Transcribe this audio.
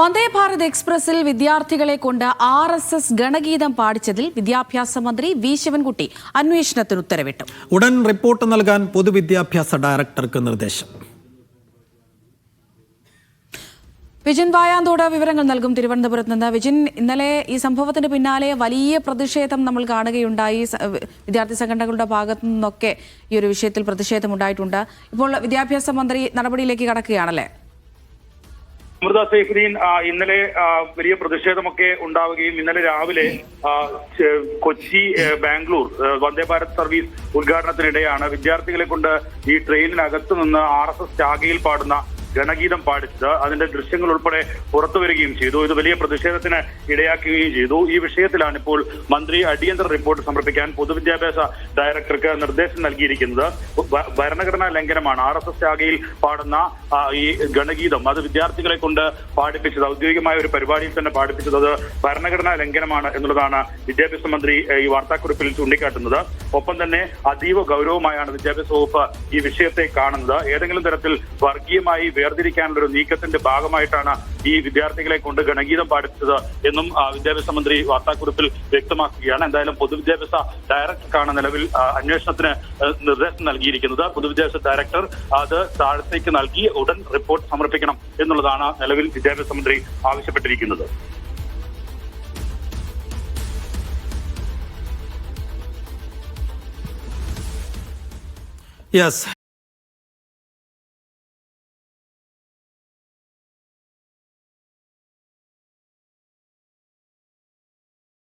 വന്ദേ ഭാരത് എക്സ്പ്രസിൽ വിദ്യാർത്ഥികളെ കൊണ്ട് ആർ എസ് എസ് ഗണഗീതം പാടിച്ചതിൽ വിദ്യാഭ്യാസ മന്ത്രി വി ശിവൻകുട്ടി അന്വേഷണത്തിന് ഉത്തരവിട്ടു. ഉടൻ റിപ്പോർട്ട് നൽകാൻ പൊതുവിദ്യാഭ്യാസ ഡയറക്ടർക്ക് നിർദ്ദേശം. വിജിൻ വായാന്തോട് വിവരങ്ങൾ നൽകും. തിരുവനന്തപുരത്ത് നിന്ന് വിജിൻ ഇന്നലെ ഈ സംഭവത്തിന് പിന്നാലെ വലിയ പ്രതിഷേധം നമ്മൾ കാണുകയുണ്ടായി. വിദ്യാർത്ഥി സംഘടനകളുടെ ഭാഗത്തു നിന്നൊക്കെ ഈ ഒരു വിഷയത്തിൽ പ്രതിഷേധം ഉണ്ടായിട്ടുണ്ട് ഇപ്പോൾ വിദ്യാഭ്യാസ മന്ത്രി നടപടിയിലേക്ക് കടക്കുകയാണല്ലേ? അമൃത സൈഫുദ്ദീൻ ഇന്നലെ വലിയ പ്രതിഷേധമൊക്കെ ഉണ്ടാവുകയും ഇന്നലെ രാവിലെ കൊച്ചി ബാംഗ്ലൂർ വന്ദേ ഭാരത് സർവീസ് ഉദ്ഘാടനത്തിനിടെയാണ് വിദ്യാർത്ഥികളെ കൊണ്ട് ഈ ട്രെയിനിനകത്ത് നിന്ന് ആർ എസ് എസ് ശാഖയിൽ പാടുന്ന ഗണഗീതം പാടിച്ചത്. അതിന്റെ ദൃശ്യങ്ങൾ ഉൾപ്പെടെ പുറത്തു വരികയും ചെയ്തു. ഇത് വലിയ പ്രതിഷേധത്തിന് ഇടയാക്കുകയും ചെയ്തു. ഈ വിഷയത്തിലാണ് ഇപ്പോൾ മന്ത്രി അടിയന്തര റിപ്പോർട്ട് സമർപ്പിക്കാൻ പൊതുവിദ്യാഭ്യാസ ഡയറക്ടർക്ക് നിർദ്ദേശം നൽകിയിരിക്കുന്നത്. ഭരണഘടനാ ലംഘനമാണ്. ആർ എസ് എസ് ശാഖയിൽ പാടുന്ന ഈ ഗണഗീതം അത് വിദ്യാർത്ഥികളെ കൊണ്ട് പാടിപ്പിച്ചത് ഔദ്യോഗികമായ ഒരു പരിപാടിയിൽ തന്നെ പാടിപ്പിച്ചത് അത് ഭരണഘടനാ ലംഘനമാണ് എന്നുള്ളതാണ് വിദ്യാഭ്യാസ മന്ത്രി ഈ വാർത്താക്കുറിപ്പിൽ ചൂണ്ടിക്കാട്ടുന്നത്. ഒപ്പം തന്നെ അതീവ ഗൗരവമായാണ് വിദ്യാഭ്യാസ വകുപ്പ് ഈ വിഷയത്തെ കാണുന്നത്. ഏതെങ്കിലും തരത്തിൽ വർഗീയമായി വേർതിരിക്കാനുള്ള ഒരു നീക്കത്തിന്റെ ഭാഗമായിട്ടാണ് ഈ വിദ്യാർത്ഥികളെ കൊണ്ട് ഗണഗീതം പാടിച്ചത് എന്നും വിദ്യാഭ്യാസ മന്ത്രി വാർത്താക്കുറിപ്പിൽ വ്യക്തമാക്കുകയാണ്. എന്തായാലും പൊതുവിദ്യാഭ്യാസ ഡയറക്ടർക്കാണ് നിലവിൽ അന്വേഷണത്തിന് നിർദ്ദേശം നൽകിയിരിക്കുന്നത്. പൊതുവിദ്യാഭ്യാസ ഡയറക്ടർ അത് താഴത്തേക്ക് നൽകി ഉടൻ റിപ്പോർട്ട് സമർപ്പിക്കണം എന്നുള്ളതാണ് നിലവിൽ വിദ്യാഭ്യാസ മന്ത്രി ആവശ്യപ്പെട്ടിരിക്കുന്നത്. യെസ്